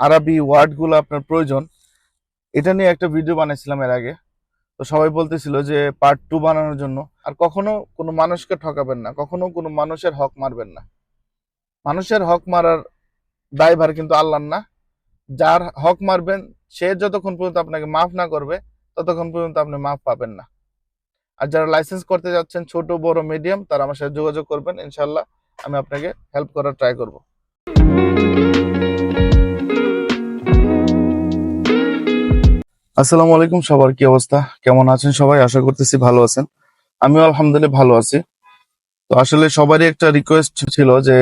আরবি ওয়ার্ডগুলো আপনার প্রয়োজন। এটা নিয়ে একটা ভিডিও বানাইছিলাম এর আগে। তো সবাই বলতেছিল যে পার্ট টু বানানোর জন্য। আর কখনো কোনো মানুষকে ঠকাবেন না, কখনো কোনো মানুষের হক মারবেন না। মানুষের হক মারার দায়ভার কিন্তু আল্লাহর না। যার হক মারবেন, সে যতক্ষণ পর্যন্ত আপনাকে মাফ না করবে, ততক্ষণ পর্যন্ত আপনি মাফ পাবেন না। আর যারা লাইসেন্স করতে যাচ্ছেন, ছোট, বড় মিডিয়াম তারা আমার সাথে যোগাযোগ করবেন। ইনশাল্লাহ আমি আপনাকে হেল্প করার ট্রাই করব। আসসালামু আলাইকুম, সবার কি অবস্থা? কেমন আছেন সবাই? আশা করতেছি ভালো আছেন। আমিও আলহামদুলিল্লাহ ভালো আছি। তো আসলে সবারই একটা রিকোয়েস্ট ছিল যে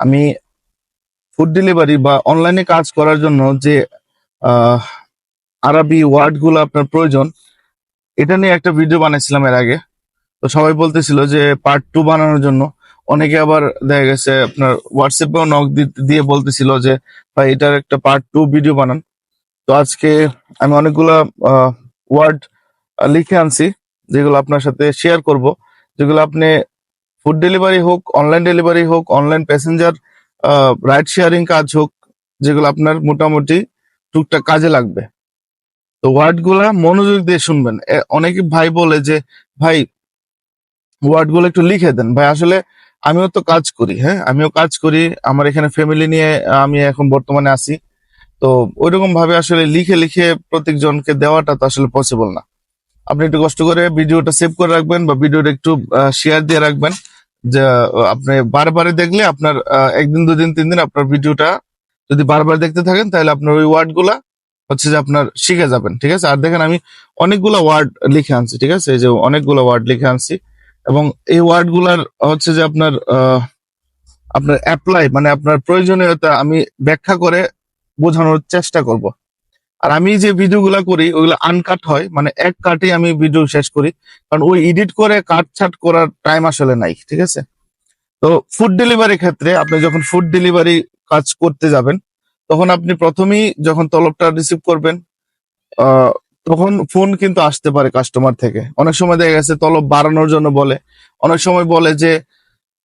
আমি ফুড ডেলিভারি বা অনলাইনে কাজ করার জন্য যে আরবি ওয়ার্ডগুলো আপনার প্রয়োজন, এটা নিয়ে একটা ভিডিও বানাইছিলাম এর আগে। তো সবাই বলতেছিল যে পার্ট টু বানানোর জন্য। অনেকে আবার দেখা গেছে আপনার হোয়াটসঅ্যাপেও নক দিয়ে বলতেছিল যে, ভাই, এটার একটা পার্ট টু ভিডিও বানান। তো আজকে আমি অনেকগুলা ওয়ার্ড লিখে আনছি, যেগুলো আপনার সাথে শেয়ার করব, যেগুলো আপনি ফুড ডেলিভারি হোক অনলাইন ডেলিভারি হোক অনলাইন প্যাসেঞ্জার রাইড শেয়ারিং কাজ হোক, যেগুলো আপনার মোটামুটি টুকটাক কাজে লাগবে। তো ওয়ার্ডগুলা মনোযোগ দিয়ে শুনবেন। অনেকে ভাই বলে যে, ভাই ওয়ার্ডগুলো একটু লিখে দেন। ভাই, আসলে আমিও তো কাজ করি হ্যাঁ? আমিও কাজ করি, আমার এখানে ফ্যামিলি নিয়ে আমি এখন বর্তমানে আছি। তো ওইরকম ভাবে আসলে লিখে লিখে প্রত্যেকজনকে দেওয়াটা তো আসলে পসিবল না। আপনি একটু কষ্ট করে ভিডিওটা সেভ করে রাখবেন বা ভিডিওটা একটু শেয়ার দিয়ে রাখবেন। যে, আপনি বারবারে দেখলে আপনার একদিন, দুদিন, তিন দিন আপনার ভিডিওটা যদি বারবার দেখতে থাকেন, তাহলে আপনার ওই ওয়ার্ডগুলা হচ্ছে যে আপনার শিখে যাবেন, ঠিক আছে? আর দেখেন আমি অনেকগুলো ওয়ার্ড লিখে আনছি, ঠিক আছে? এই যে অনেকগুলো ওয়ার্ড লিখে আনছি এবং এই ওয়ার্ডগুলার হচ্ছে যে আপনার আপনার অ্যাপ্লাই মানে আপনার প্রয়োজনীয়তা আমি ব্যাখ্যা করে বোঝানোর চেষ্টা করব। আর আমি যে ভিডিওগুলো করি ওইগুলো আনকাট হয় মানে এক কাটে আমি ভিডিও শেষ করি। কারণ ওই এডিট করে কাট ছাট করার টাইম আসলে নাই, ঠিক আছে? তো ফুড ডেলিভারি ক্ষেত্রে আপনি যখন ফুড ডেলিভারি কাজ করতে যাবেন, তখন আপনি প্রথমেই যখন তলবটা রিসিভ করবেন তখন ফোন কিন্তু আসতে পারে কাস্টমার থেকে। অনেক সময় দেখা গেছে তলব বাড়ানোর জন্য বলে। অনেক সময় বলে যে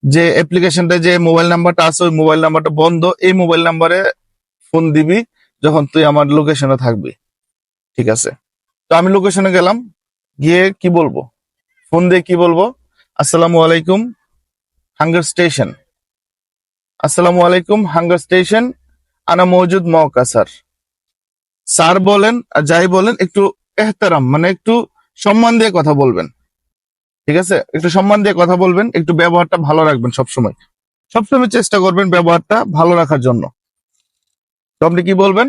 যে অ্যাপ্লিকেশনটা যে মোবাইল নাম্বারটা আছে, ওই মোবাইল নাম্বারটা বন্ধ। এই মোবাইল নাম্বারে ফোন দিবি যখন তুই আমার লোকেশনে থাকবি। ঠিক আছে? তো আমি লোকেশনে গেলাম, গিয়ে কি বলব? ফোন দিয়ে কি বলব? আসসালামু আলাইকুম, হাঙ্গার স্টেশন। আসসালামু আলাইকুম, হাঙ্গার স্টেশন। আনা মৌজুদ মৌকা স্যার। স্যার বলেন আর যাই বলেন, একটু এহতারাম মানে একটু সম্মান দিয়ে কথা বলবেন। ঠিক আছে? একটু সম্মান দিয়ে কথা বলবেন, একটু ব্যবহারটা ভালো রাখবেন সবসময়। সবসময় চেষ্টা করবেন ব্যবহারটা ভালো রাখার জন্য। তো আপনি কি বলবেন?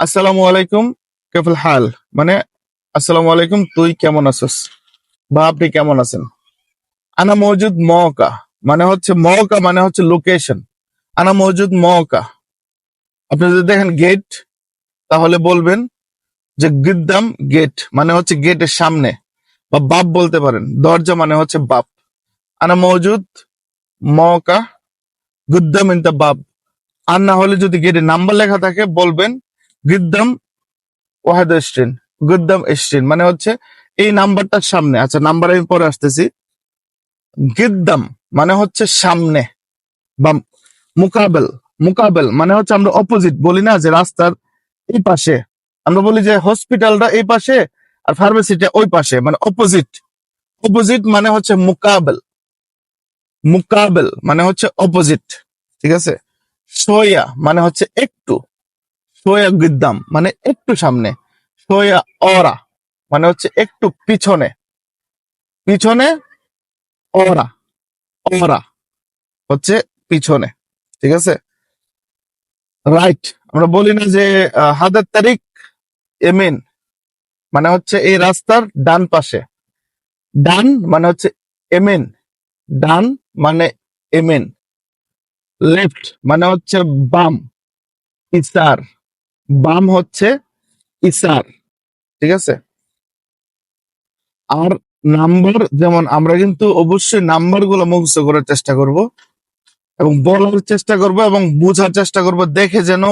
আসসালামু আলাইকুম, কেফল হাল? মানে আসসালামু আলাইকুম, তুই কেমন আছিস? বা আপনি কেমন আছেন? আনা মৌজুদ মৌকা মানে হচ্ছে মৌকা মানে হচ্ছে লোকেশন আনা মৌজুদ মৌকা আপনি যদি দেখেন গেট তাহলে বলবেন যে গিদ্দাম গেট মানে হচ্ছে গেটের সামনে, বা বাপ বলতে পারেন, দরজা মানে হচ্ছে বাপ। আনা মৌজুদ মৌকা গুদ্দাম ইন দ্য বাপ। আর না হলে যদি গেটে নাম্বার লেখা থাকে, বলবেন গিদ্দাম ওয়াহেদ স্ট্রিন, গুদ্দাম স্ট্রিন মানে হচ্ছে এই নাম্বারটার সামনে। আচ্ছা নাম্বার আমি পরে আসতেছি। গিদ্দাম মানে হচ্ছে সামনে বা মোকাবেল মোকাবেল মানে হচ্ছে আমরা অপোজিট বলি না যে রাস্তার এই পাশে। আমরা বলি যে হসপিটালটা এই পাশে আর ফার্মেসিটা ওই পাশে মানে অপোজিট অপোজিট মানে হচ্ছে মোকাবেল মোকাবেল মানে হচ্ছে অপোজিট ঠিক আছে? সোয়া মানে হচ্ছে একটু। সোয়া গিদ্দাম মানে একটু সামনে। সোয়া অরা মানে হচ্ছে একটু পিছনে। পিছনে অরা। অরা হচ্ছে পিছনে। ঠিক আছে? রাইট আমরা বলি না যে হাতের তারিখ, এমিন মানে হচ্ছে এই রাস্তার ডান পাশে। ডান মানে হচ্ছে এমিন। ডান মানে এমিন। লেফট মানে হচ্ছে বাম, ইসার। বাম হচ্ছে ইসার, ঠিক আছে? আর নাম্বার যেমন আমরা কিন্তু অবশ্যই নাম্বারগুলো মুখস্থ করার চেষ্টা করব এবং বলার চেষ্টা করব এবং বোঝার চেষ্টা করব, দেখে যেন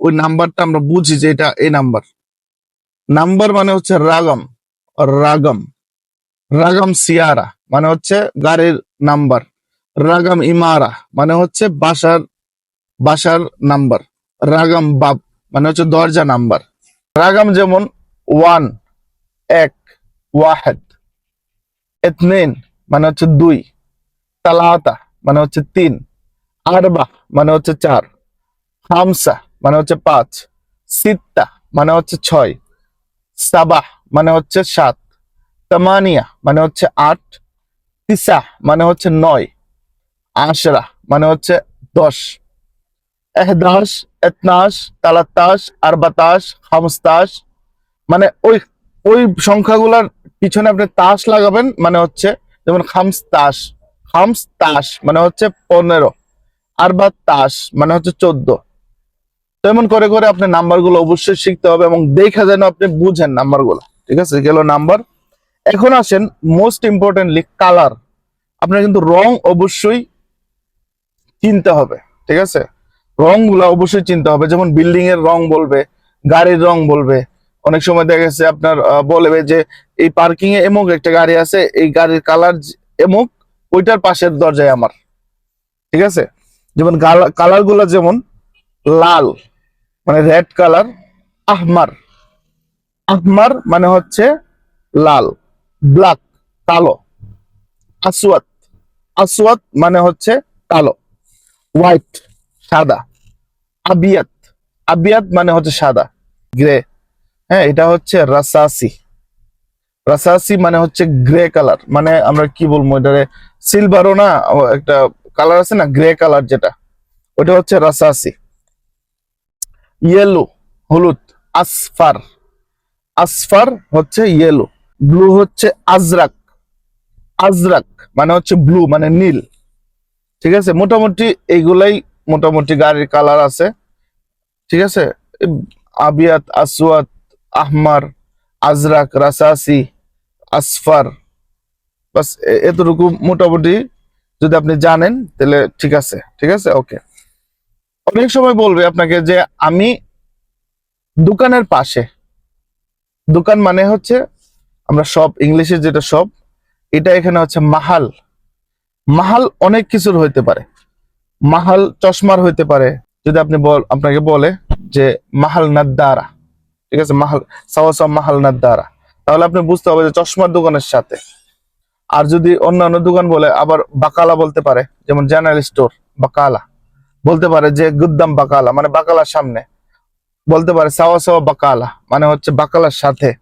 ওই নাম্বারটা আমরা বুঝি যে এটা এই নাম্বার। নাম্বার মানে হচ্ছে রাগম রাগম রাগম সিয়ারা মানে হচ্ছে গাড়ির নাম্বার। রাগম ইমারা মানে হচ্ছে বাসার বাসার নাম্বার রাগম বাব মানে হচ্ছে দরজা নাম্বার রাগাম যেমন ওয়ান এক ওয়াহেদ এতনেন মানে হচ্ছে দুই তালাতা মানে হচ্ছে তিন আরবা মানে হচ্ছে চার হামসা মানে হচ্ছে পাঁচ সিত্তা মানে হচ্ছে ছয় সাবাহ মানে হচ্ছে সাত তামানিয়া মানে হচ্ছে আট তিসা মানে হচ্ছে নয় আশরা মানে হচ্ছে দশ। এহদাস এতনাশ তালাতাস আরবাতাস, খামস্তাস মানে ওই ওই সংখ্যাগুলার পিছনে আপনি তাস লাগাবেন মানে হচ্ছে যেমন খামস্তাস খামস্তাস মানে হচ্ছে পনেরো আরবা তাস মানে হচ্ছে চোদ্দ। তো এমন করে করে আপনি নাম্বারগুলো অবশ্যই শিখতে হবে এবং দেখা যেন আপনি বুঝেন নাম্বারগুলো, ঠিক আছে? গেল নাম্বার। এখন আসেন মোস্ট ইম্পর্টেন্টলি কালার আপনার কিন্তু রং অবশ্যই চিনতে হবে, ঠিক আছে? রংগুলো অবশ্যই চিনতে হবে, যেমন বিল্ডিং এর রং বলবে, গাড়ির রং বলবে। অনেক সময় দেখা গেছে আপনার বলবে যে এই পার্কিং এ এমুক একটা গাড়ি আছে, এই গাড়ির কালার এমুক, ওইটার পাশের দরজায় আমার, ঠিক আছে? যেমন কালারগুলো যেমন লাল মানে রেড কালার, আহমার আহমার মানে হচ্ছে লাল, ব্ল্যাক, কালো, আসওয়াত আসওয়াত মানে হচ্ছে কালো। হোয়াইট সাদা। আবিয়াত। আবিয়াত মানে হচ্ছে সাদা গ্রে হ্যাঁ এটা হচ্ছে রাসাসি। রাসাসি মানে হচ্ছে গ্রে কালার মানে আমরা কি বলব, এটারে সিলভারও না একটা কালার আছে না গ্রে কালার যেটা ওটা হচ্ছে রাসাসি। ইয়েলো হলুদ, আসফার। আসফার হচ্ছে ইয়েলো ব্লু হচ্ছে আজরাক। আজরাক মানে হচ্ছে ব্লু মানে নীল। ঠিক আছে? মোটামুটি এইগুলাই মোটামুটি গাড়ির কালার আছে। ঠিক আছে? আবিয়াত, আসওয়াত, আহমার, আজরাক, রাসাসি, আসফার। বাস এতটুকু মোটামুটি যদি আপনি জানেন, তাহলে ঠিক আছে। ঠিক আছে? ওকে। অনেক সময় বলবে আপনাকে যে আমি দোকানের পাশে। দোকান মানে হচ্ছে আমরা সব, ইংলিশে যেটা সব, এটা এখানে হচ্ছে মাহাল। মাহাল অনেক কিছুর হইতে পারে। মাহাল চশমার হইতে পারে। যদি আপনি বল, আপনাকে বলে যে মাহাল নাদ্দারা। ঠিক আছে? মাহাল, সাওয়া মাহাল নাদ্দারা। তাহলে আপনি বুঝতে হবে যে চশমার দোকানের সাথে। আর যদি অন্যান্য দোকান বলে, আবার বাকালা বলতে পারে, যেমন জেনারেল স্টোর, বাকালা। বলতে পারে যে গুদ্দাম বাকালা মানে বাকালার সামনে। বলতে পারে সাওয়া সাওয়া বাকালা মানে হচ্ছে বাকালার সাথে।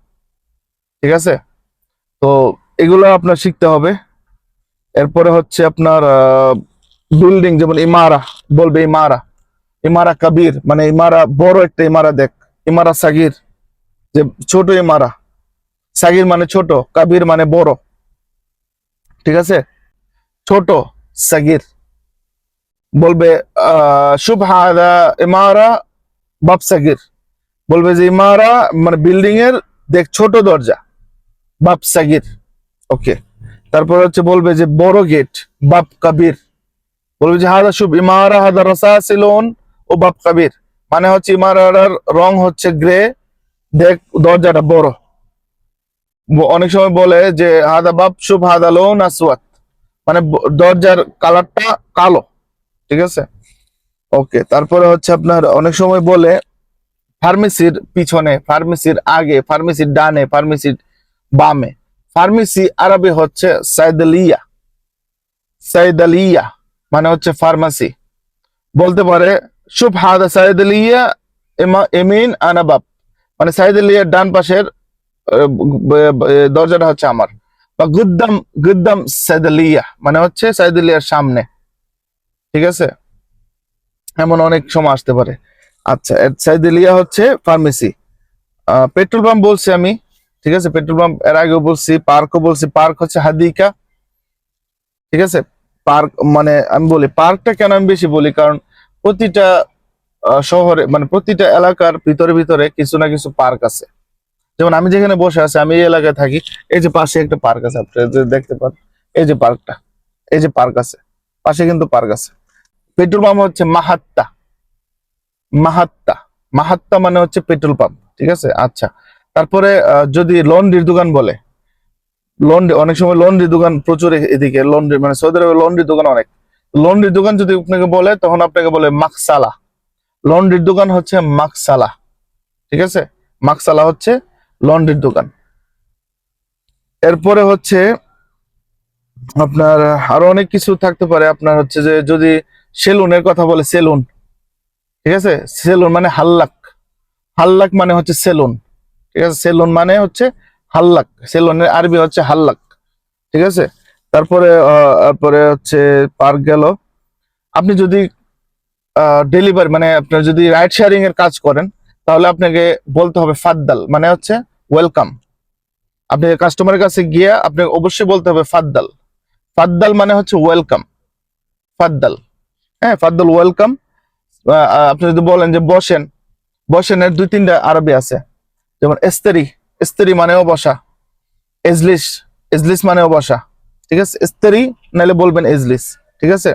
ঠিক আছে? তো এগুলো আপনার শিখতে হবে। এরপরে হচ্ছে আপনার বিল্ডিং যেমন ইমারা বলবে ইমারা। ইমারা কবির মানে ইমারা বড় একটা ইমারা দেখ ইমারা সাগির যে ছোট ইমারা। সাগির মানে ছোট কাবির মানে বড়। ঠিক আছে? ছোট সাগির। বলবে আহ, শুভ ইমারা বাপ সাগির। বলবে যে ইমারা মানে বিল্ডিং এর দেখ ছোট দরজা বাপ সাগির। ওকে তারপর হচ্ছে বলবে যে বড় গেট বাপ কাবির। বলবে যে হাদা শুভ, ইমারা হাদা রসাসিলন ও বাপ কাবির। মানে হচ্ছে ইমারার রং হচ্ছে গ্রে দেখ, দরজাটা বড়। অনেক সময় বলে যে হাদা বাপ শুভ, হাদা লোন আসওয়াত। মানে দরজার কালারটা কালো। ঠিক আছে? ওকে, তারপরে হচ্ছে আপনার অনেক সময় বলে ফার্মেসির পিছনে ফার্মেসির আগে ফার্মেসির ডানে ফার্মেসির বামে। ফার্মেসি আরবি হচ্ছে সাইদালিয়া। সাইদালিয়া মানে হচ্ছে ফার্মাসি। বলতে পারে শুভ হাদা সাইদালিয়া এমা, এমিন আনাবাব মানে সাইদালিয়ার ডান পাশের দরজাটা হচ্ছে আমার। বা গুদ্দাম গুদ্দাম সাইদালিয়া মানে হচ্ছে সাইদালিয়ার সামনে। ঠিক আছে? এমন অনেক সময় আসতে পারে। আচ্ছা সাইদালিয়া হচ্ছে ফার্মেসি। পেট্রোল পাম্প বলছি আমি। ঠিক আছে? পেট্রোল পাম্পের আগেও বলছি, পার্কও বলছি। পার্ক হচ্ছে হাদিকা। ঠিক আছে? পার্ক মানে আমি বলি, পার্কটা কেন আমি বেশি বলি? কারণ প্রতিটা শহরে মানে প্রতিটা এলাকার ভিতরে ভিতরে কিছু না কিছু পার্ক আছে। যেমন আমি যেখানে বসে আছি, আমি এই এলাকায় থাকি, এই যে পাশে একটা পার্ক আছে, আপনি দেখতে পান, এই যে পার্কটা, এই যে পার্ক আছে, পাশে কিন্তু পার্ক আছে। পেট্রোল পাম্প হচ্ছে মাহাত্তা। মাহাত্তা। মাহাত্তা মানে হচ্ছে পেট্রোল পাম্প। ঠিক আছে? আচ্ছা। তারপরে যদি লন্ড্রির দোকান বলে, লন্ড্রি, অনেক সময় লন্ড্রির দোকান প্রচুর এদিকে, লন্ড্রি মানে সৌদি আরবে লন্ড্রির দোকান অনেক। লন্ড্রির দোকান যদি আপনাকে বলে, তখন আপনাকে বলে মাকসালা। লন্ড্রির দোকান হচ্ছে মাকসালা, ঠিক আছে? মাকসালা হচ্ছে লন্ড্রির দোকান। এরপরে হচ্ছে আপনার, আরও অনেক কিছু থাকতে পারে। আপনার হচ্ছে যে, যদি সেলুনের কথা বলে, সেলুন, ঠিক আছে? সেলুন মানে হাল্লাক। হাল্লাক মানে হচ্ছে সেলুন। ঠিক আছে? সেলুন মানে হচ্ছে হাল্লাক। সেলুনের আরবি হচ্ছে হাল্লাক। ঠিক আছে? তারপরে তারপরে হচ্ছে পার্ক গেল। আপনি যদি ডেলিভারি মানে আপনার যদি রাইড শেয়ারিং এর কাজ করেন, তাহলে আপনাকে বলতে হবে ফাদ্দাল মানে হচ্ছে ওয়েলকাম আপনি কাস্টমারের কাছে গিয়ে আপনি অবশ্যই বলতে হবে ফাদ্দাল। ফাদ্দাল মানে হচ্ছে ওয়েলকাম ফাদ্দাল। হ্যাঁ ফাদ্দাল ওয়েলকাম আপনি যদি বলেন যে বসেন, বসেনের দুই তিনটা আরবি আছে। যেমন এস্তেরি এস্তেরি মানেও বসা। এজলিস এজলিস মানেও বসা। ঠিক আছে? এস্তেরি নাহলে বলবেন এজলিস। ঠিক আছে?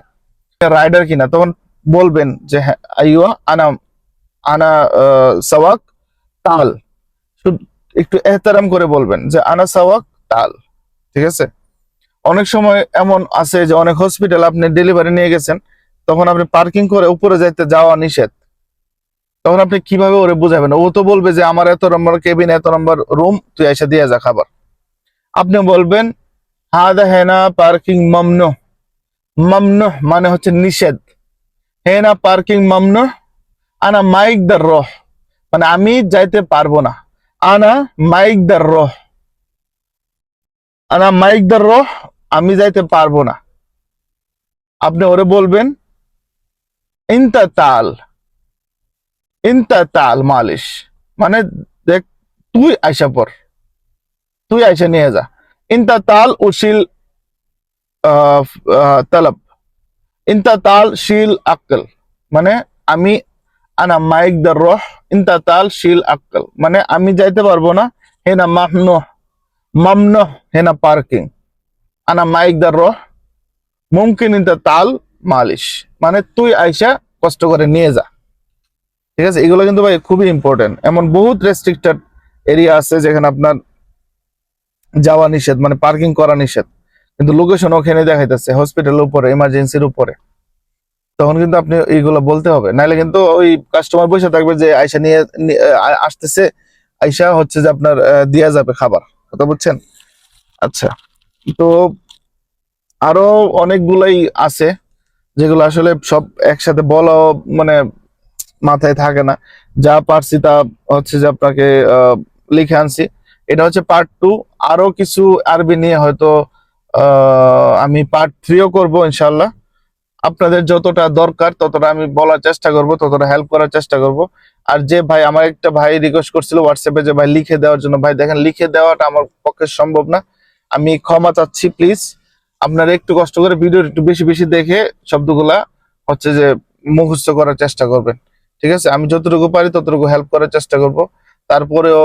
রাইডার কিনা, তখন বলবেন যে হ্যাঁ আইয়া আনা আনা সাওয়াক তাল। একটু এহতারাম করে বলবেন যে, আনা সাওয়াক তাল। ঠিক আছে? অনেক সময় এমন আছে যে, অনেক হসপিটাল আপনি ডেলিভারি নিয়ে গেছেন, তখন আপনি পার্কিং করে উপরে যাইতে যাওয়া নিষেধ। তখন আপনি কীভাবে ওরে বুঝাবেন? ও তো বলবে যে আমার এত নম্বর কেবিন, এত নম্বর রুম, তুই এসে দিয়ে যা খাবার। আপনি বলবেন, হাদা হেনা পার্কিং মামনু মামনু মানে হচ্ছে নিষেধ। হেনা পার্কিং মামনু আনা মাইক দার রহ। মানে আমি যাইতে পারব না। আনা মাইক দার রহ। আনা মাইক দার রহ, আমি যাইতে পারব না। আপনি ওরে বলবেন, ইনতা তাল। ইনতা তাল মালিশ। মানে দেখ তুই আইসা পর তুই আইসা নিয়ে যা। ইনতা তাল আহ, আহ, তলব। ইনতা তাল শিল আক্কল। মানে আমি আনা মাইক দার রহ ইনতা তাল শিল আক্কল। মানে আমি যাইতে পারব না হেনা মামনো মামনো হেনা পার্কিং। আনা মাইক দার রহ মুমকিন ইনতা তাল মালিশ। মানে তুই আইসা কষ্ট করে নিয়ে যা। ঠিক আছে? এগুলো কিন্তু ভাই খুবই ইম্পর্টেন্ট এমন বহুত রেস্ট্রিক্টেড এরিয়া আছে যেখানে আপনার যাওয়া নিষেধ মানে পার্কিং করা নিষেধ। কিন্তু লোকেশন ওখানে দেখাইতেছে হসপিটালের উপরে ইমার্জেন্সির উপরে। তখন কিন্তু আপনি এইগুলো বলতে হবে। নাহলে কিন্তু ওই কাস্টমার বসে থাকবে যে আইসা নিয়ে আসতেছে। আয়সা হচ্ছে যে আপনার দেয়া যাবে খাবার। কথা বুঝছেন? আচ্ছা। তো আরও অনেকগুলাই আছে যেগুলো আসলে সব একসাথে বলা মানে মাথায় থাকে না। যা পারছি তা হচ্ছে যে আপনাকে লিখে আনছি। এটা হচ্ছে পার্ট টু আরও কিছু আরবি নিয়ে হয়তো আমি পার্ট থ্রিও করব ইনশাল্লাহ আপনাদের যতটা দরকার, ততটা আমি বলার চেষ্টা করব, ততটা হেল্প করার চেষ্টা করব। আর যে ভাই, আমার একটা ভাই রিকোয়েস্ট করছিল হোয়াটসঅ্যাপে যে ভাই লিখে দেওয়ার জন্য। ভাই দেখেন, লিখে দেওয়াটা আমার পক্ষে সম্ভব না। আমি ক্ষমা চাচ্ছি প্লিজ আপনারা একটু কষ্ট করে ভিডিও একটু বেশি বেশি দেখে শব্দগুলা হচ্ছে যে মুখস্থ করার চেষ্টা করবেন। ঠিক আছে? আমি যতটুকু পারি ততটুকু হেল্প করার চেষ্টা করব। তারপরেও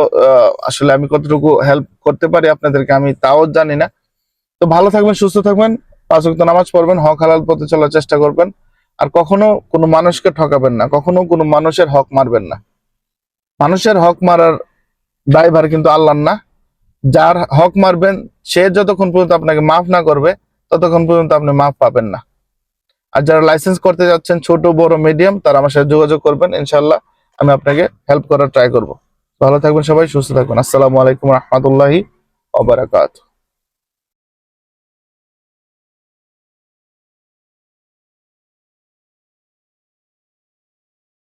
আসলে আমি কতটুকু হেল্প করতে পারি আপনাদেরকে আমি তাও জানি না। তো ভালো থাকবেন, সুস্থ থাকবেন, পাঁচ নামাজ পড়বেন, হক হালাল পথে চলার চেষ্টা করবেন। আর কখনো কোনো মানুষকে ঠকাবেন না, কখনো কোনো মানুষের হক মারবেন না। মানুষের হক মারার ড্রাইভার কিন্তু আল্লাহর না। যার হক মারবেন, সে যতক্ষণ পর্যন্ত আপনাকে মাফ না করবে, ততক্ষণ পর্যন্ত আপনি মাফ পাবেন না। আর যারা লাইসেন্স করতে যাচ্ছেন ছোট, বড় মিডিয়াম তারা আমার সাথে যোগাযোগ করবেন ইনশাল্লাহ আমি আপনাকে হেল্প করার ট্রাই করব। ভালো থাকবেন সবাই, সুস্থ থাকবেন। আসসালামু আলাইকুম রহমতুল্লাহি ওবারাকাতুহ